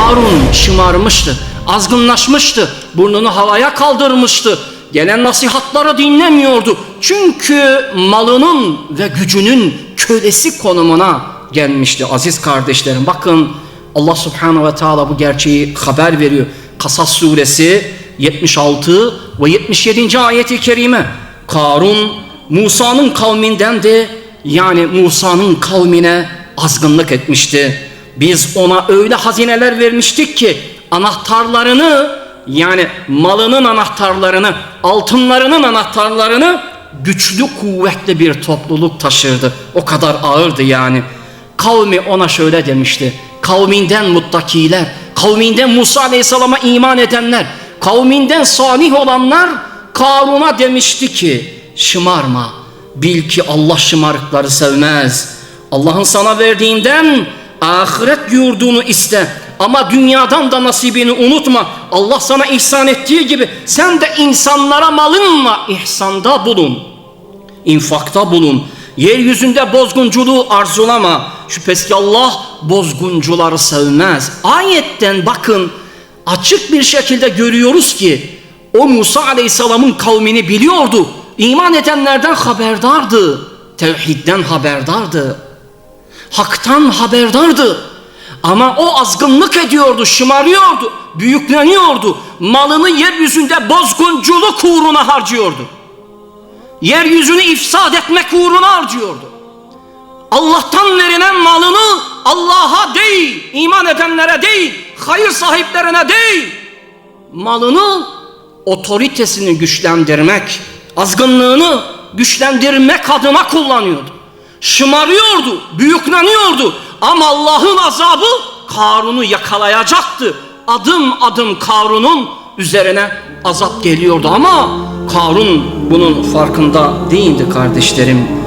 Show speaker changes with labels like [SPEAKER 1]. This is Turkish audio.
[SPEAKER 1] Karun şımarmıştı, azgınlaşmıştı, burnunu havaya kaldırmıştı. Gelen nasihatları dinlemiyordu. Çünkü malının ve gücünün kölesi konumuna gelmişti aziz kardeşlerim. Bakın Allah subhanahu ve teala bu gerçeği haber veriyor. Kasas suresi 76 ve 77. ayeti kerime. Karun Musa'nın kavminden de yani Musa'nın kavmine azgınlık etmişti. Biz ona öyle hazineler vermiştik ki anahtarlarını yani malının anahtarlarını, altınlarının anahtarlarını güçlü kuvvetli bir topluluk taşırdı. O kadar ağırdı yani. Kavmi ona şöyle demişti. Kavminden muttakiler, kavminden Musa Aleyhisselam'a iman edenler, kavminden salih olanlar Karun'a demişti ki şımarma. Bil ki Allah şımarıkları sevmez. Allah'ın sana verdiğinden ahiret yurdunu iste. Ama dünyadan da nasibini unutma. Allah sana ihsan ettiği gibi sen de insanlara malınla ihsanda bulun. İnfakta bulun. Yeryüzünde bozgunculuğu arzulama. Şüphesiz ki Allah bozguncuları sevmez. Ayetten bakın açık bir şekilde görüyoruz ki o Musa Aleyhisselam'ın kavmini biliyordu. İman edenlerden haberdardı. Tevhidden haberdardı. Hak'tan haberdardı. Ama o azgınlık ediyordu, şımarıyordu, büyükleniyordu. Malını yeryüzünde bozgunculuk uğruna harcıyordu. Yeryüzünü ifsad etmek uğruna harcıyordu. Allah'tan verilen malını Allah'a değil, iman edenlere değil, hayır sahiplerine değil, malını otoritesini güçlendirmek, azgınlığını güçlendirmek adına kullanıyordu. Şımarıyordu, büyükleniyordu ama Allah'ın azabı Karun'u yakalayacaktı. Adım adım Karun'un üzerine azap geliyordu ama Karun bunun farkında değildi kardeşlerim.